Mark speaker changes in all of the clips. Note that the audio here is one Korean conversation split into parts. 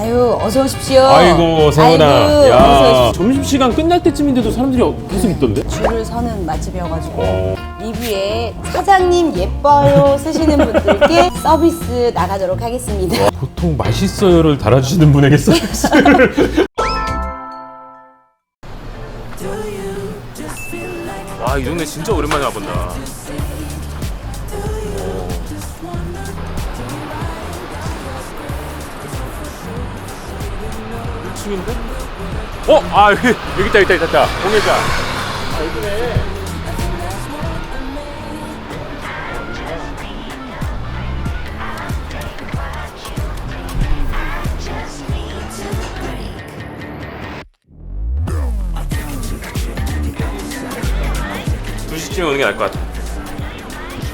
Speaker 1: 아유 어서 오십시오.
Speaker 2: 아이고 세훈아
Speaker 1: 아이고,
Speaker 2: 야
Speaker 1: 어서.
Speaker 2: 점심시간 끝날 때쯤인데도 사람들이 어- 계속 있던데?
Speaker 1: 줄을 서는 맛집이어가지고
Speaker 2: 어.
Speaker 1: 리뷰에 사장님 예뻐요 쓰시는 분들께 서비스 나가도록 하겠습니다.
Speaker 2: 보통 맛있어요를 달아주시는 분에게 서비스를 와 이 동네 진짜 오랜만에 와본다 오. 1층인데? 어? 아 여기 여기 있다 있다 있다 있다 공예자 아 여기네 두시쯤에 오는 게 나을 것 같아.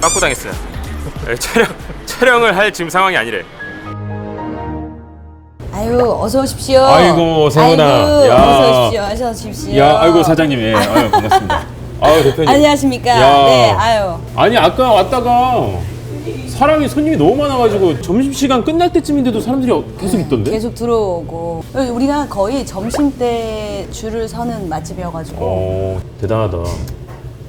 Speaker 2: 빠꾸 당했어요. 네, 촬영 촬영을 할 지금 상황이 아니래.
Speaker 1: 아유 어서 오십시오.
Speaker 2: 아이고, 세훈아.
Speaker 1: 아이고,
Speaker 2: 야.
Speaker 1: 어서 오십시오. 어서 오십시오.
Speaker 2: 야, 아이고 사장님, 예, 아유 반갑습니다. 아유 대표님.
Speaker 1: 안녕하십니까.
Speaker 2: 야.
Speaker 1: 네, 아유.
Speaker 2: 아니 아까 왔다가 사람이 손님이 너무 많아가지고 점심 시간 끝날 때쯤인데도 사람들이 어- 계속 있던데?
Speaker 1: 계속 들어오고 우리가 거의 점심 때 줄을 서는 맛집이어가지고
Speaker 2: 어 대단하다. 어,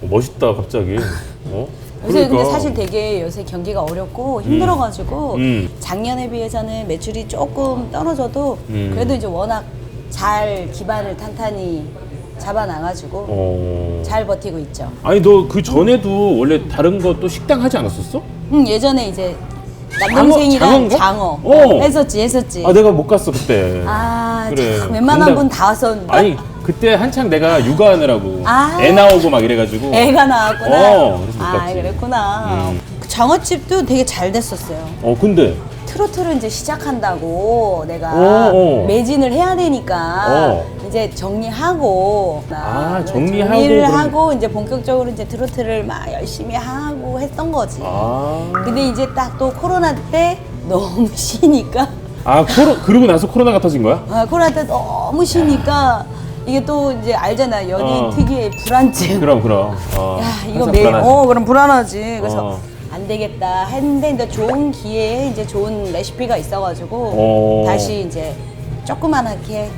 Speaker 2: 멋있다 갑자기. 어?
Speaker 1: 요새 근데 사실 되게 요새 경기가 어렵고 힘들어가지고
Speaker 2: 음.
Speaker 1: 작년에 비해서는 매출이 조금 떨어져도
Speaker 2: 음.
Speaker 1: 그래도 이제 워낙 잘 기반을 탄탄히 잡아놔가지고
Speaker 2: 어.
Speaker 1: 잘 버티고 있죠.
Speaker 2: 아니 너 그 전에도 원래 다른 것도 식당 하지 않았었어?
Speaker 1: 음, 예전에 이제 남동생이랑
Speaker 2: 장어인가?
Speaker 1: 장어,
Speaker 2: 어.
Speaker 1: 했었지 했었지.
Speaker 2: 아 내가 못 갔어 그때.
Speaker 1: 아,
Speaker 2: 그래.
Speaker 1: 참 웬만한 분 다 왔었는데
Speaker 2: 아니 그때 한창 내가 육아하느라고
Speaker 1: 아.
Speaker 2: 애 나오고 막 이래가지고
Speaker 1: 애가 나왔구나.
Speaker 2: 어, 그래서 못
Speaker 1: 아,
Speaker 2: 갔지.
Speaker 1: 그랬구나.
Speaker 2: 음.
Speaker 1: 그 장어집도 되게 잘 됐었어요.
Speaker 2: 어 근데
Speaker 1: 트로트를 이제 시작한다고 내가
Speaker 2: 오, 오.
Speaker 1: 매진을 해야 되니까
Speaker 2: 어.
Speaker 1: 이제 정리하고
Speaker 2: 아, 정리하고
Speaker 1: 정리를
Speaker 2: 그럼-
Speaker 1: 하고 이제 본격적으로 이제 트로트를 막 열심히 하고 했던 거지.
Speaker 2: 아,
Speaker 1: 근데 이제 딱 또 코로나 때 너무 쉬니까
Speaker 2: 아 코로 그러고 나서 코로나가 터진 거야?
Speaker 1: 아, 코로나 때 너무 쉬니까 이게 또 이제 알잖아 연예인
Speaker 2: 어.
Speaker 1: 특유의 불안증.
Speaker 2: 그럼 그럼. 어,
Speaker 1: 야 이거
Speaker 2: 항상
Speaker 1: 매일
Speaker 2: 불안하지.
Speaker 1: 어 그럼 불안하지 그래서
Speaker 2: 어.
Speaker 1: 안 되겠다 했는데 이제 좋은 기회에 이제 좋은 레시피가 있어가지고
Speaker 2: 어.
Speaker 1: 다시 이제 조그만하게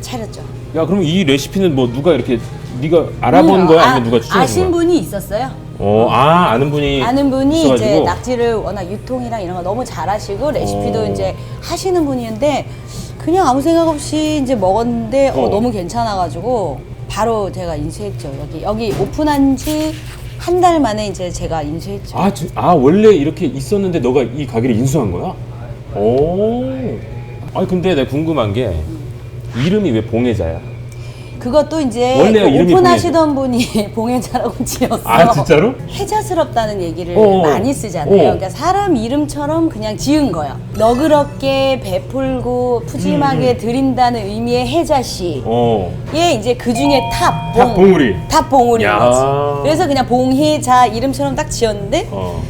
Speaker 1: 차렸죠.
Speaker 2: 야 그럼 이 레시피는 뭐 누가 이렇게 네가 알아본
Speaker 1: 음,
Speaker 2: 거야
Speaker 1: 아,
Speaker 2: 아니면 누가 추천한
Speaker 1: 아신
Speaker 2: 거야?
Speaker 1: 분이 있었어요.
Speaker 2: 어, 아 아는 분이
Speaker 1: 아는 분이 이제
Speaker 2: 있어가지고?
Speaker 1: 낙지를 워낙 유통이랑 이런 거 너무 잘하시고 레시피도
Speaker 2: 어.
Speaker 1: 이제 하시는 분이었는데 그냥 아무 생각 없이 이제 먹었는데 어,
Speaker 2: 어.
Speaker 1: 너무 괜찮아가지고 바로 제가 인수했죠. 여기 여기 오픈한 지 한 달 만에 이제 제가 인수했죠.
Speaker 2: 아, 지- 아 원래 이렇게 있었는데 너가 이 가게를 인수한 거야? 오. 아니 근데 내가 궁금한 게 이름이 왜 봉혜자야?
Speaker 1: 그것도 이제
Speaker 2: 원래
Speaker 1: 그
Speaker 2: 이름이
Speaker 1: 오픈하시던 분이 봉해자라고 지었어.
Speaker 2: 아 진짜로?
Speaker 1: 해자스럽다는 얘기를
Speaker 2: 어,
Speaker 1: 많이 쓰잖아요.
Speaker 2: 어.
Speaker 1: 그러니까 사람 이름처럼 그냥 지은 거예요. 너그럽게 베풀고 푸짐하게 드린다는 의미의 해자시.
Speaker 2: 어.
Speaker 1: 얘 이제 그 중에 탑, 봉,
Speaker 2: 탑 봉우리.
Speaker 1: 탑 봉우리인
Speaker 2: 야.
Speaker 1: 거지. 그래서 그냥 봉해자 이름처럼 딱 지었는데
Speaker 2: 어.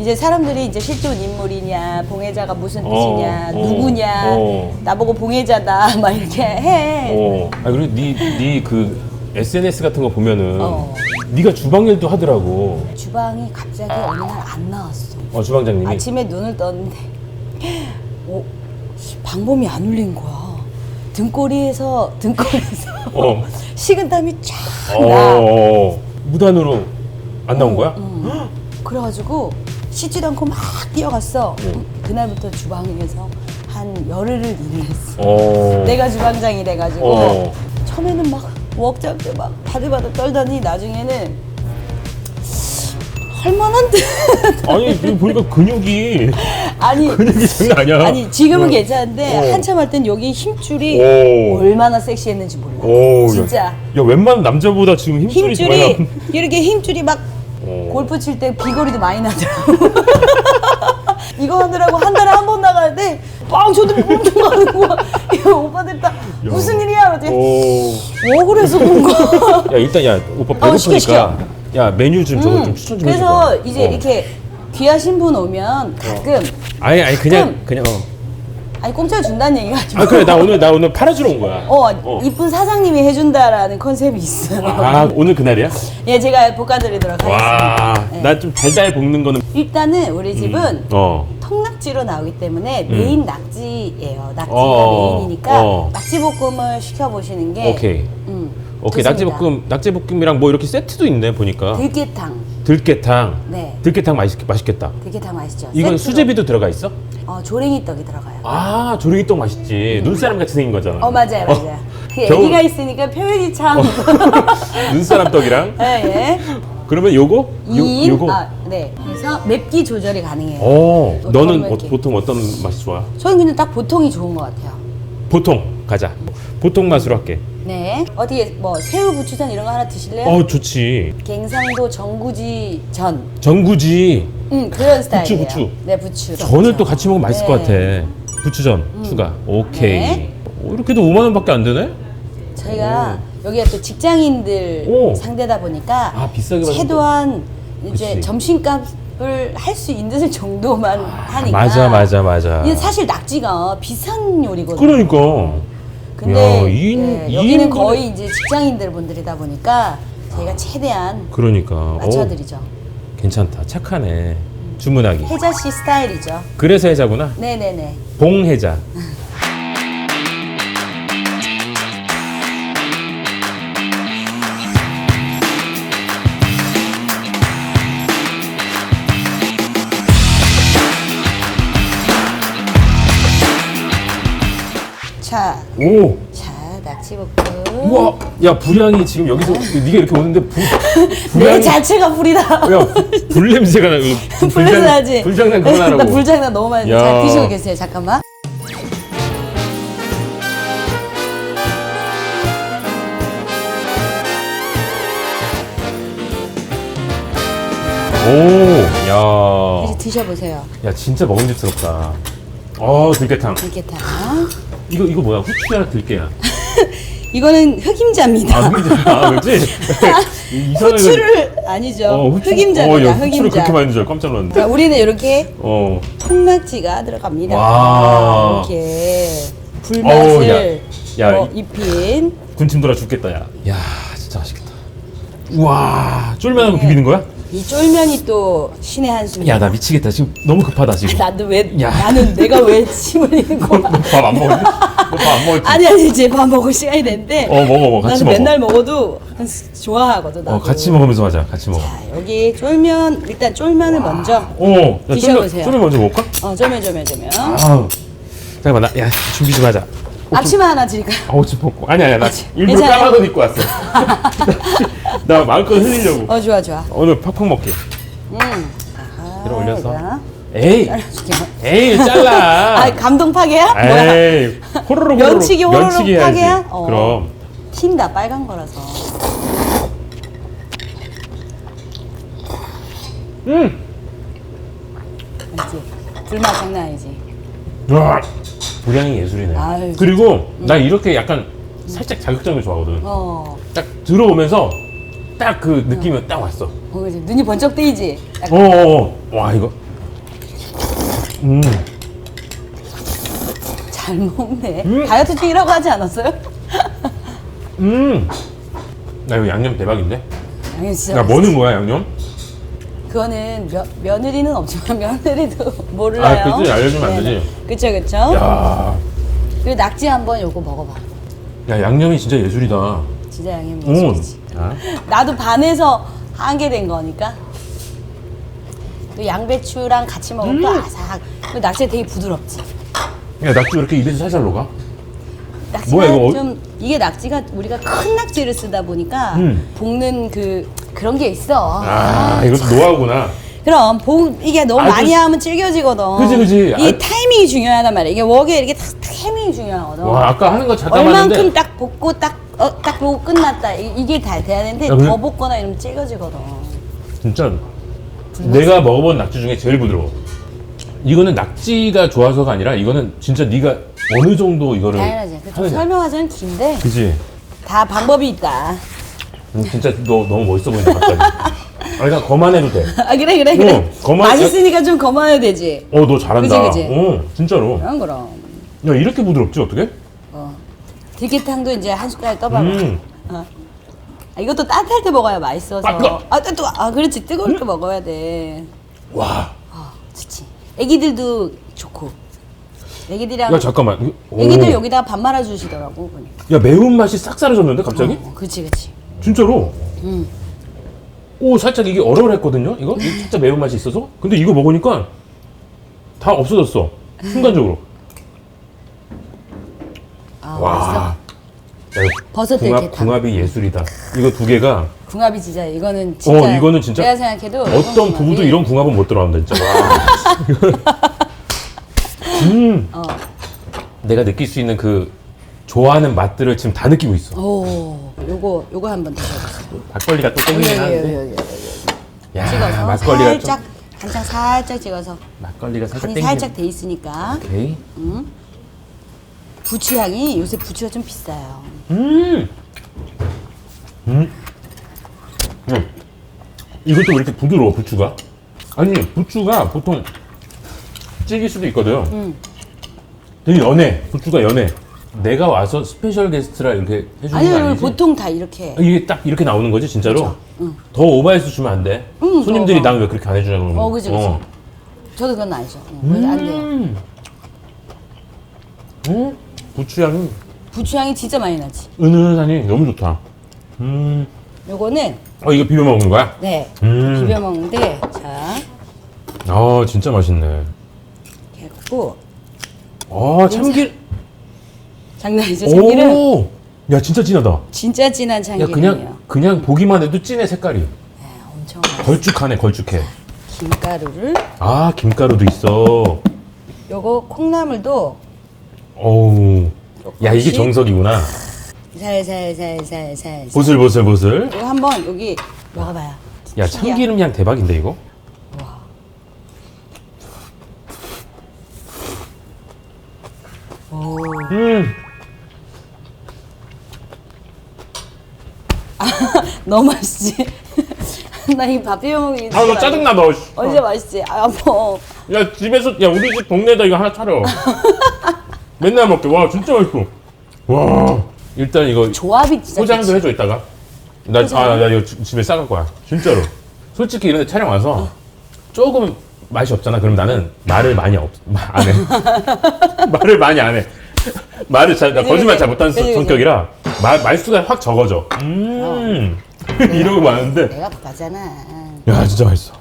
Speaker 1: 이제 사람들이 이제 실존 인물이냐, 봉해자가 무슨
Speaker 2: 어,
Speaker 1: 뜻이냐,
Speaker 2: 어,
Speaker 1: 누구냐,
Speaker 2: 어.
Speaker 1: 나보고 봉해자다 막 이렇게 해.
Speaker 2: 어. 아 그리고 네네그 SNS 같은 거 보면은
Speaker 1: 어.
Speaker 2: 네가 주방 일도 하더라고.
Speaker 1: 주방이 갑자기 어느 날 안 나왔어.
Speaker 2: 어 주방장님이.
Speaker 1: 아침에 눈을 떴는데, 어, 방범이 안 울린 거야. 등골이에서 등골에서
Speaker 2: 어.
Speaker 1: 식은땀이 쫙
Speaker 2: 어.
Speaker 1: 나.
Speaker 2: 어. 무단으로 안 나온 거야?
Speaker 1: 음. 그래가지고 씻지도 않고 막 뛰어갔어.
Speaker 2: 응.
Speaker 1: 그날부터 주방에서 한 열흘을 일을 했어.
Speaker 2: 어.
Speaker 1: 내가 주방장이 돼가지고
Speaker 2: 어.
Speaker 1: 처음에는 막 웍장 때막 바들바들 떨더니 나중에는 할만한 듯.
Speaker 2: 아니 지금 보니까 근육이
Speaker 1: 아니
Speaker 2: 근육이 장난 아니야.
Speaker 1: 아니 지금은
Speaker 2: 어.
Speaker 1: 괜찮은데
Speaker 2: 어.
Speaker 1: 한참 할 땐 여기 힘줄이
Speaker 2: 오.
Speaker 1: 얼마나 섹시했는지 몰라.
Speaker 2: 오,
Speaker 1: 진짜
Speaker 2: 야, 야 웬만한 남자보다 지금 힘줄이,
Speaker 1: 힘줄이. 이렇게 힘줄이 막
Speaker 2: 어.
Speaker 1: 골프 칠 때 비거리도 많이 나더라고. 이거 하느라고 한 달에 한 번 나가는데 빵 저들이 엄청 가는 거야. 야, 오빠들 다 무슨 일이야? 그랬더니
Speaker 2: 오.
Speaker 1: 뭐 그래서 뭔가.
Speaker 2: 야 일단 야 오빠
Speaker 1: 어, 시켜,
Speaker 2: 배고프니까 야 메뉴 좀 저거 좀 추천 좀 해줘.
Speaker 1: 음. 그래서 이제 이렇게 귀하신 분 오면 가끔
Speaker 2: 아니 아니 그냥
Speaker 1: 좀.
Speaker 2: 그냥 어.
Speaker 1: 아니 공짜로 준다는 얘기가 아니고
Speaker 2: 아 그래 나 오늘 나 오늘 팔아주러 온 거야.
Speaker 1: 어, 이쁜 사장님이 해준다라는 컨셉이 있어요.
Speaker 2: 아 오늘 그날이야?
Speaker 1: 예, 제가 볶아드리도록 하겠습니다.
Speaker 2: 와,
Speaker 1: 네.
Speaker 2: 나좀 달달 볶는 거는.
Speaker 1: 일단은 우리 집은
Speaker 2: 어.
Speaker 1: 통낙지로 나오기 때문에
Speaker 2: 음.
Speaker 1: 메인 낙지예요. 낙지가
Speaker 2: 어,
Speaker 1: 메인이니까
Speaker 2: 어.
Speaker 1: 낙지볶음을 시켜보시는 게
Speaker 2: 오케이.
Speaker 1: 음,
Speaker 2: 오케이
Speaker 1: 좋습니다.
Speaker 2: 낙지볶음 낙지볶음이랑 뭐 이렇게 세트도 있네 보니까
Speaker 1: 들깨탕.
Speaker 2: 들깨탕
Speaker 1: 네.
Speaker 2: 들깨탕 맛있, 맛있겠다
Speaker 1: 들깨탕 맛있죠.
Speaker 2: 이건
Speaker 1: 세트로.
Speaker 2: 수제비도 들어가 있어?
Speaker 1: 어, 조랭이 떡이 들어가요.
Speaker 2: 아 조랭이 떡 맛있지 눈사람 같이 생긴 거잖아
Speaker 1: 어 맞아요 맞아요. 그
Speaker 2: 겨울-
Speaker 1: 애기가 있으니까 표현이 참.
Speaker 2: 눈사람 떡이랑
Speaker 1: 예, 예.
Speaker 2: 그러면 요거? 요,
Speaker 1: 2인
Speaker 2: 요거?
Speaker 1: 아, 네. 그래서 맵기 조절이 가능해요.
Speaker 2: 어,
Speaker 1: 또
Speaker 2: 너는 어,
Speaker 1: 이렇게.
Speaker 2: 보통 어떤 맛이 좋아?
Speaker 1: 저는 그냥 딱 보통이 좋은 것 같아요.
Speaker 2: 보통 가자 보통 맛으로 할게
Speaker 1: 네. 어떻게 뭐 새우 부추전 이런 거 하나 드실래요?
Speaker 2: 어 좋지
Speaker 1: 갱상도 정구지 전.
Speaker 2: 전구지
Speaker 1: 음 그런 스타일이에요.
Speaker 2: 부추.
Speaker 1: 네 부추.
Speaker 2: 전을 또 같이 먹으면 맛있을
Speaker 1: 네. 음.
Speaker 2: 것 같아 부추전 추가 오케이
Speaker 1: 네.
Speaker 2: 어, 이렇게도 5만 원밖에 안 되네?
Speaker 1: 저희가 여기가 또 직장인들
Speaker 2: 오.
Speaker 1: 상대다 보니까
Speaker 2: 아, 비싸게
Speaker 1: 최소한 이제
Speaker 2: 그치.
Speaker 1: 점심값을 할 수 있는 정도만 하니까.
Speaker 2: 맞아 맞아 맞아
Speaker 1: 이게 사실 낙지가 비싼 요리거든요.
Speaker 2: 그러니까
Speaker 1: 근데
Speaker 2: 야, 이인-
Speaker 1: 예, 여기는
Speaker 2: 이인분의-
Speaker 1: 거의 이제 직장인들 분들이다 보니까 저희가 최대한
Speaker 2: 그러니까 어,
Speaker 1: 맞춰드리죠.
Speaker 2: 괜찮다. 착하네. 주문하기.
Speaker 1: 혜자 씨 스타일이죠.
Speaker 2: 그래서 해자구나?
Speaker 1: 네네네.
Speaker 2: 봉해자.
Speaker 1: 자,
Speaker 2: 오
Speaker 1: 자 낙지볶음.
Speaker 2: 우와 야 불향이 지금 여기서 네가 이렇게 오는데 불
Speaker 1: 내
Speaker 2: 불향이
Speaker 1: 자체가 불이다.
Speaker 2: 야불 냄새가 나 이거
Speaker 1: 불내서 하지.
Speaker 2: 불장난 그만하라고
Speaker 1: 나 불장난 너무 많이.
Speaker 2: 야.
Speaker 1: 자 드시고 계세요. 잠깐만.
Speaker 2: 오야야
Speaker 1: 이제 드셔보세요.
Speaker 2: 진짜 먹음직스럽다 어 들깨탕
Speaker 1: 들깨탕.
Speaker 2: 이거 이거 뭐야 후추야 들깨야
Speaker 1: 이거는 흑임자입니다.
Speaker 2: 아 흑임자 아 그렇지 이-
Speaker 1: 후추를 아니죠.
Speaker 2: 어, 후추-
Speaker 1: 흑임자입니다.
Speaker 2: 어, 야, 후추를
Speaker 1: 흑임자.
Speaker 2: 그렇게 많이 줄 깜짝 놀랐는데
Speaker 1: 자, 우리는 이렇게
Speaker 2: 어
Speaker 1: 통낙지가 들어갑니다.
Speaker 2: 와.
Speaker 1: 이렇게
Speaker 2: 어우,
Speaker 1: 불맛을
Speaker 2: 야. 야,
Speaker 1: 어, 입힌
Speaker 2: 군침 돌아 죽겠다 야. 야 진짜 맛있겠다. 우와 쫄면하고
Speaker 1: 네.
Speaker 2: 비비는 거야?
Speaker 1: 이 쫄면이 또 신의 한수.
Speaker 2: 야나 미치겠다 지금 너무 급하다 지금.
Speaker 1: 나도 왜
Speaker 2: 야.
Speaker 1: 나는 내가 왜 침을 흘리고
Speaker 2: 밥안 먹었니? 너밥안 먹었지?
Speaker 1: 아니 아니 이제 밥 먹을 시간이 됐는데
Speaker 2: 어 먹어 먹어 같이
Speaker 1: 나는
Speaker 2: 먹어.
Speaker 1: 맨날 먹어도 좋아하거든 나도
Speaker 2: 어 같이 먹으면서 하자 같이 먹어.
Speaker 1: 자 여기 쫄면 일단 쫄면을 먼저
Speaker 2: 어 야,
Speaker 1: 드셔보세요.
Speaker 2: 쫄면 먼저 먹을까?
Speaker 1: 어 쫄면 쫄면 쫄면
Speaker 2: 아 잠깐만 나 야 준비 좀 하자.
Speaker 1: 앞치마 하나 드릴까요?
Speaker 2: 아우 집 벗고 아니 아니야 나 일부러
Speaker 1: 괜찮아요?
Speaker 2: 까만 옷 입고 왔어. 나 마음껏 흘리려고.
Speaker 1: 어 좋아 좋아
Speaker 2: 오늘 팍팍 먹게.
Speaker 1: 음 아하,
Speaker 2: 들어 올려서. 에이. 에이 잘라.
Speaker 1: 아 감동 파괴야? 뭐야
Speaker 2: 에이 호로록 호로록
Speaker 1: 면치기 호로록
Speaker 2: 면치기 해야지.
Speaker 1: 파괴야? 어.
Speaker 2: 그럼
Speaker 1: 튄다 빨간 거라서
Speaker 2: 음.
Speaker 1: 알지? 불맛 장난 아니지
Speaker 2: 와 불향이 예술이네.
Speaker 1: 아유,
Speaker 2: 그리고 나 이렇게 약간 살짝 자극적인 거 좋아하거든.
Speaker 1: 어,
Speaker 2: 딱 들어오면서 딱 그 느낌이 딱 왔어.
Speaker 1: 어 그지 눈이 번쩍 뜨이지 약간
Speaker 2: 어어어. 와 이거. 음.
Speaker 1: 잘 먹네
Speaker 2: 음.
Speaker 1: 다이어트 중이라고 하지 않았어요?
Speaker 2: 음. 나 이거 양념 대박인데.
Speaker 1: 아니 진짜
Speaker 2: 야 뭐는 거야 양념?
Speaker 1: 그거는 며, 며느리는 없지만 며느리도 몰라요
Speaker 2: 아, 그치? 알려주면 안 되지?
Speaker 1: 그쵸 그쵸
Speaker 2: 야.
Speaker 1: 그리고 낙지 한번 요거 먹어봐
Speaker 2: 야 양념이 진짜 예술이다.
Speaker 1: 진짜 양념
Speaker 2: 오.
Speaker 1: 예술이지
Speaker 2: 자.
Speaker 1: 나도 반해서 한개된 거니까 또 양배추랑 같이 먹으면 또
Speaker 2: 음.
Speaker 1: 아삭 그리고 낙지가 되게 부드럽지
Speaker 2: 야 낙지 왜 이렇게 입에서 살살 녹아?
Speaker 1: 낙지가
Speaker 2: 뭐야, 이거?
Speaker 1: 좀 이게 낙지가 우리가 큰 낙지를 쓰다 보니까
Speaker 2: 음.
Speaker 1: 볶는 그 그런 게 있어
Speaker 2: 아 이것도 노하우구나.
Speaker 1: 그럼 볶 이게 너무
Speaker 2: 아,
Speaker 1: 많이
Speaker 2: 그-
Speaker 1: 하면 질겨지거든
Speaker 2: 그지, 그지.
Speaker 1: 이
Speaker 2: 아-
Speaker 1: 타이밍이 중요하단 말이야 이게 웍에 이렇게 탁 타이밍이 중요하거든
Speaker 2: 와 아까 하는 거 잠깐
Speaker 1: 얼만큼
Speaker 2: 봤는데.
Speaker 1: 딱 볶고 딱, 어, 딱 보고 끝났다 이- 이게 다 돼야 되는데
Speaker 2: 야, 근데-
Speaker 1: 더 볶거나 이러면 질겨지거든
Speaker 2: 진짜 내가 먹어본 낙지 중에 제일 부드러워. 이거는 낙지가 좋아서가 아니라 이거는 진짜 네가 어느 정도 이거를
Speaker 1: 당연하지 그
Speaker 2: 하느냐.
Speaker 1: 설명하자면 긴데
Speaker 2: 그지?
Speaker 1: 다 방법이 있다
Speaker 2: 음, 진짜 너 너무 멋있어 보인다 갑자기. 아, 그러니까 거만해도 돼.
Speaker 1: 아 그래 그래 그래
Speaker 2: 어, 거만-
Speaker 1: 맛있으니까 좀 거만해야 되지
Speaker 2: 어 너 잘한다.
Speaker 1: 그지, 그지?
Speaker 2: 어 진짜로.
Speaker 1: 그럼 그럼
Speaker 2: 야 이렇게 부드럽지 어떻게?
Speaker 1: 어. 들깨탕도 이제 한 숟갈 떠봐봐
Speaker 2: 음.
Speaker 1: 어. 아, 이것도 따뜻할 때 먹어야 맛있어서
Speaker 2: 아, 뜨거-
Speaker 1: 아, 또, 아 그렇지 뜨거울 때 먹어야 돼
Speaker 2: 와.
Speaker 1: 어, 좋지 애기들도 좋고. 애기들이랑
Speaker 2: 야 잠깐만. 오.
Speaker 1: 애기들 여기다가 밥 말아 주시더라고 보니까.
Speaker 2: 야 매운 맛이 싹 사라졌는데 갑자기?
Speaker 1: 어, 그치 그치.
Speaker 2: 진짜로?
Speaker 1: 음.
Speaker 2: 오 살짝 이게 얼얼했거든요. 이거 이게 살짝 매운 맛이 있어서. 근데 이거 먹으니까 다 없어졌어. 순간적으로.
Speaker 1: 아,
Speaker 2: 와.
Speaker 1: 맛있어.
Speaker 2: 야,
Speaker 1: 버섯
Speaker 2: 궁합
Speaker 1: 들깨탕.
Speaker 2: 궁합이 예술이다. 이거 두 개가
Speaker 1: 궁합이 진짜 이거는 진짜.
Speaker 2: 어, 이거는 진짜
Speaker 1: 내가 생각해도
Speaker 2: 어떤 부부도 이런 궁합은 못 들어간다 진짜. 와. 음.
Speaker 1: 어.
Speaker 2: 내가 느낄 수 있는 그 좋아하는 맛들을 지금 다 느끼고 있어.
Speaker 1: 오, 요거 요거 한번 드셔보세요.
Speaker 2: 막걸리가 또
Speaker 1: 여기
Speaker 2: 땡기긴
Speaker 1: 여기
Speaker 2: 하는데.
Speaker 1: 여기 여기
Speaker 2: 야,
Speaker 1: 찍어서
Speaker 2: 막걸리가
Speaker 1: 살짝
Speaker 2: 좀
Speaker 1: 한장 살짝 찍어서
Speaker 2: 막걸리가 살짝
Speaker 1: 간이
Speaker 2: 땡기.
Speaker 1: 살짝 돼 있으니까
Speaker 2: 오케이.
Speaker 1: 부추향이 요새 부추가 좀 비싸요.
Speaker 2: 음. 음. 음. 이것도 왜 이렇게 부드러워 부추가? 아니 부추가 보통 찌길 수도 있거든.
Speaker 1: 음.
Speaker 2: 되게 연해. 부추가 연해. 내가 와서 스페셜 게스트라 이렇게 해주는
Speaker 1: 아니요,
Speaker 2: 거
Speaker 1: 이거
Speaker 2: 아니지?
Speaker 1: 보통 다 이렇게.
Speaker 2: 이게 딱 이렇게 나오는 거지 진짜로?
Speaker 1: 응.
Speaker 2: 더 오버해서 주면 안 돼.
Speaker 1: 응,
Speaker 2: 손님들이. 난 왜 그렇게 안 해주냐 그러면.
Speaker 1: 어, 그지, 그지. 저도 그건 아니죠. 어, 왜안 돼요.
Speaker 2: 음. 음. 부추향이
Speaker 1: 부추향이 진짜 많이 나지.
Speaker 2: 은은하니 너무 좋다. 음.
Speaker 1: 요거는
Speaker 2: 어 이거 비벼 먹는 거야?
Speaker 1: 네
Speaker 2: 음.
Speaker 1: 비벼 먹는데 자
Speaker 2: 아 진짜 맛있네.
Speaker 1: 이렇게 해갖고
Speaker 2: 아 참기.
Speaker 1: 장난이죠 참기름
Speaker 2: 오. 야 진짜 진하다.
Speaker 1: 진짜 진한
Speaker 2: 야
Speaker 1: 참기름이에요.
Speaker 2: 그냥 그냥 보기만 해도 진해 색깔이.
Speaker 1: 네, 엄청
Speaker 2: 걸쭉하네 걸쭉해.
Speaker 1: 김가루를
Speaker 2: 아 김가루도 있어.
Speaker 1: 요거 콩나물도
Speaker 2: 어우. 야 이게 정석이구나.
Speaker 1: 살살살살살
Speaker 2: 보슬보슬 보슬.
Speaker 1: 이거 한번 여기 먹어봐요.
Speaker 2: 야 참기름 향 대박인데 이거?
Speaker 1: 오.
Speaker 2: 음.
Speaker 1: 너무 맛있지? 나 이 밥 비벼 먹기
Speaker 2: 아 너 짜증나 너. 씨.
Speaker 1: 언제 맛있지? 아 아파.
Speaker 2: 야 집에서 야 우리 집 동네에다 이거 하나 차려. 맨날 먹게. 와 진짜 맛있어. 와 일단 이거
Speaker 1: 조합이 진짜
Speaker 2: 포장도 해줘 이따가. 나 아 나 이거 지- 집에 싸갈 거야. 진짜로. 솔직히 이런 데 촬영 와서 조금 맛이 없잖아. 그럼 나는 말을 많이 없, 안 해. 말을 많이 안 해. 말을 잘, 나 거짓말. 잘 못하는
Speaker 1: 그지.
Speaker 2: 성격이라 말, 말수가 확 적어져. 음. 이러고 마는데,
Speaker 1: 내가 바잖아.
Speaker 2: 야, 진짜 맛있어.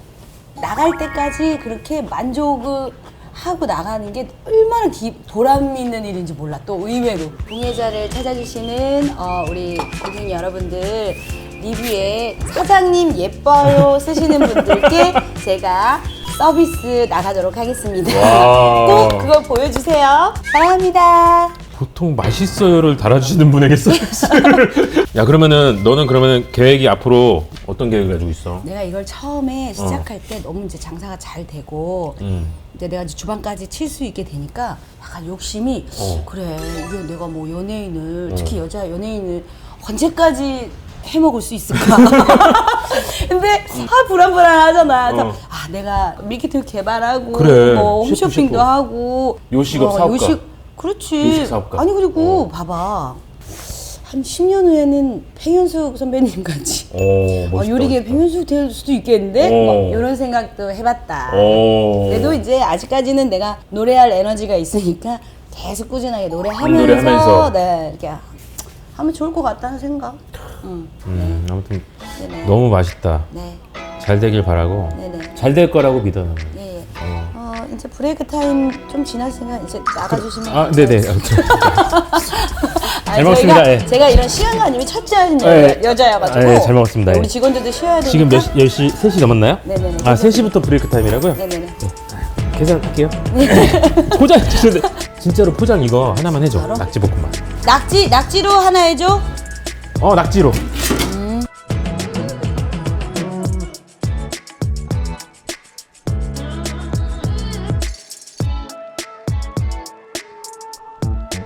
Speaker 1: 나갈 때까지 그렇게 만족을 하고 나가는 게 얼마나 기, 보람 있는 일인지 몰라. 또 의외로. 공예자를 찾아주시는 어, 우리 고객 여러분들 리뷰에 사장님 예뻐요 쓰시는 분들께 제가 서비스 나가도록 하겠습니다.
Speaker 2: 와.
Speaker 1: 꼭 그걸 보여주세요. 사랑합니다
Speaker 2: 보통 맛있어요를 달아주시는 분에게 서비스를. 야, 그러면은, 너는 그러면은 계획이 앞으로 어떤 계획을 가지고 있어?
Speaker 1: 내가 이걸 처음에 시작할 때 너무 이제 장사가 잘 되고
Speaker 2: 음.
Speaker 1: 이제 내가 이제 주방까지 칠 수 있게 되니까 약간 욕심이
Speaker 2: 어.
Speaker 1: 그래 이게 내가 뭐 연예인을 특히 여자 연예인을 언제까지 해 먹을 수 있을까? 근데 아 불안불안하잖아.
Speaker 2: 어.
Speaker 1: 아 내가 밀키트 개발하고
Speaker 2: 그래.
Speaker 1: 뭐
Speaker 2: 셰프,
Speaker 1: 홈쇼핑도
Speaker 2: 셰프.
Speaker 1: 하고
Speaker 2: 요식업 사업가.
Speaker 1: 요식 그렇지.
Speaker 2: 사업가.
Speaker 1: 아니 그리고 봐봐 한 10년 후에는 팽현숙 선배님 같이
Speaker 2: 오,
Speaker 1: 어,
Speaker 2: 멋있다.
Speaker 1: 요리계 팽현숙 될 수도 있겠는데
Speaker 2: 어.
Speaker 1: 뭐 이런 생각도 해봤다.
Speaker 2: 오.
Speaker 1: 그래도 이제 아직까지는 내가 노래할 에너지가 있으니까 계속 꾸준하게 노래하면서,
Speaker 2: 노래하면서.
Speaker 1: 네 이렇게 하면 좋을 것 같다는 생각. 응.
Speaker 2: 음, 아무튼
Speaker 1: 네네.
Speaker 2: 너무 맛있다.
Speaker 1: 네.
Speaker 2: 잘 되길 바라고.
Speaker 1: 네네.
Speaker 2: 잘 될 거라고 믿어. 나는.
Speaker 1: 예. 예. 어 이제 브레이크 타임 좀 지났으니까 이제 나가주시면.
Speaker 2: 아, 네네. 아, 잘 먹었습니다.
Speaker 1: 저희가,
Speaker 2: 예.
Speaker 1: 제가 이런 시간가님이 첫째
Speaker 2: 예.
Speaker 1: 여자여가지고.
Speaker 2: 예, 잘 먹었습니다. 예.
Speaker 1: 우리 직원들도 쉬어야 되니까.
Speaker 2: 지금 몇 시, 10시, 3시 넘었나요?
Speaker 1: 네네네.
Speaker 2: 아, 3시부터 브레이크 타임이라고요?
Speaker 1: 네네네.
Speaker 2: 계산할게요. 포장, 진짜, 진짜로 포장 이거 하나만 해줘.
Speaker 1: 바로?
Speaker 2: 낙지볶음밥.
Speaker 1: 낙지 낙지로 하나 해줘.
Speaker 2: 어, 낙지로.